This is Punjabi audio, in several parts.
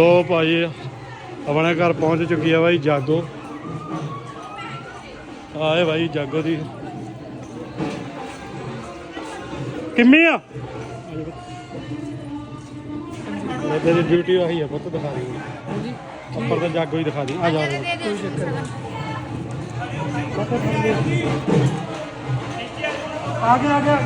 ਲੋ ਭਾਈ ਆਪਣੇ ਘਰ ਪਹੁੰਚ ਚੁੱਕੀ ਆ ਭਾਈ ਜਾਗੋ। ਆਏ ਭਾਈ ਜਾਗੋ ਦੀ। ਕਿੰਮੀ ਆ? ਤੇਰੀ ਡਿਊਟੀ ਆਹੀ ਆ ਪੁੱਤ ਦਿਖਾ ਦੇ ਹਾਂਜੀ। ਉੱਪਰ ਤਾਂ ਜਾਗੋ ਹੀ ਦਿਖਾ ਦੇ ਆ ਜਾ। ਕੋਈ ਚੱਕਰ ਆ ਗਿਆ ਆ ਗਿਆ।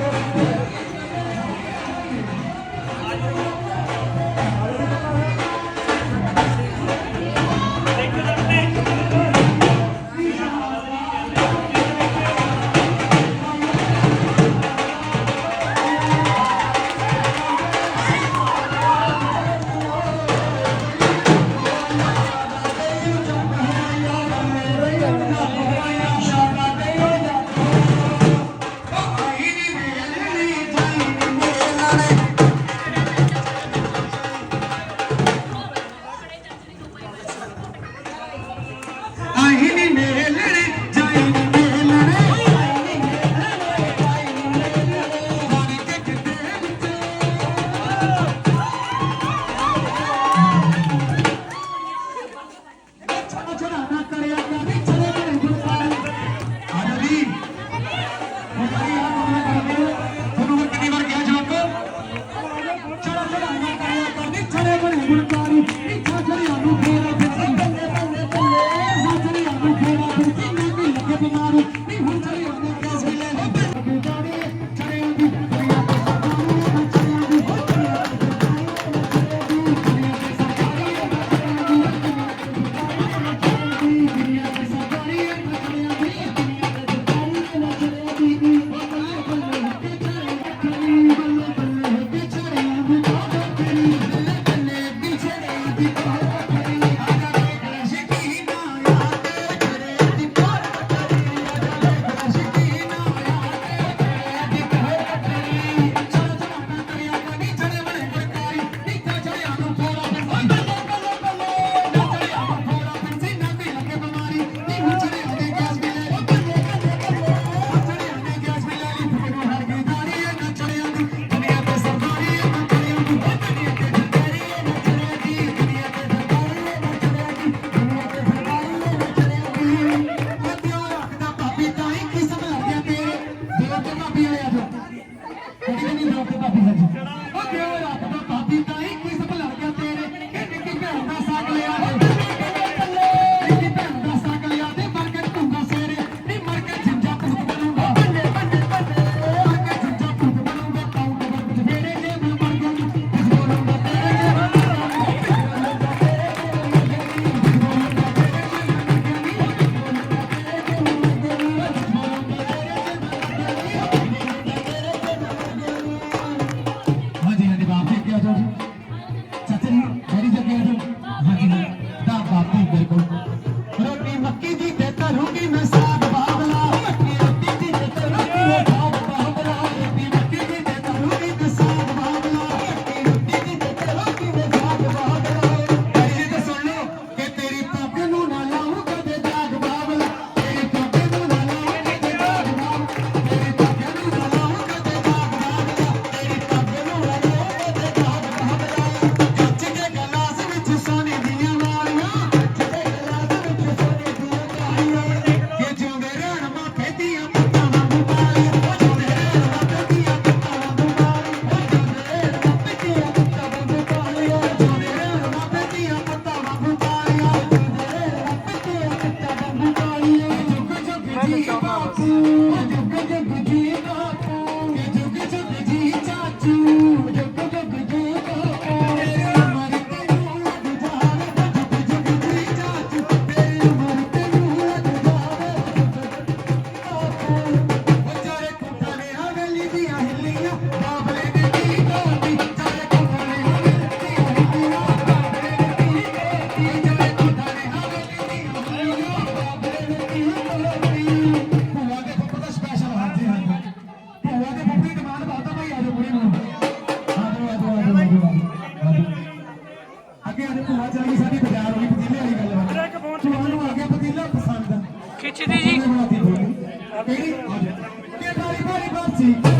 বিড়ি হবে কে বাড়ি বাড়ি ভাবছি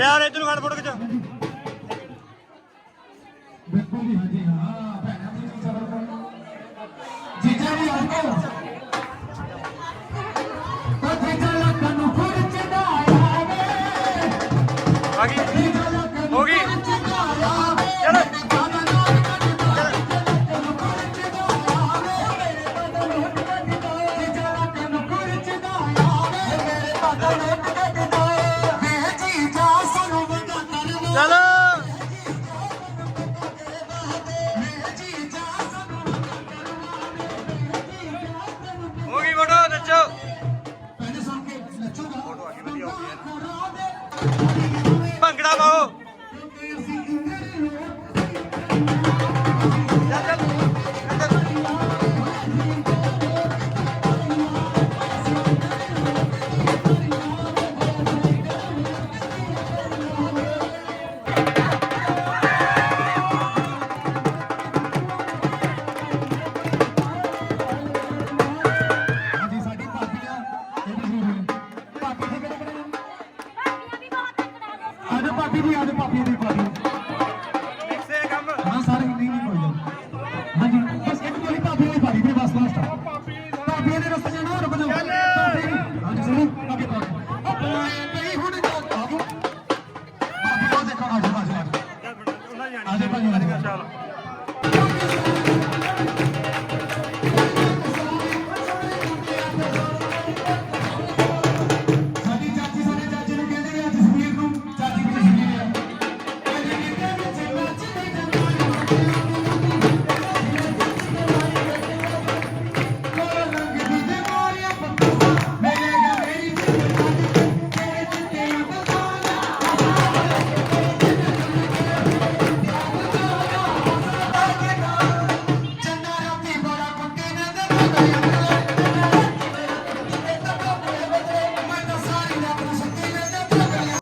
ਲੈ ਆ ਇਧਰ ਨੂੰ ਖੜ ਫੋਟੋ ਖਿਚਾ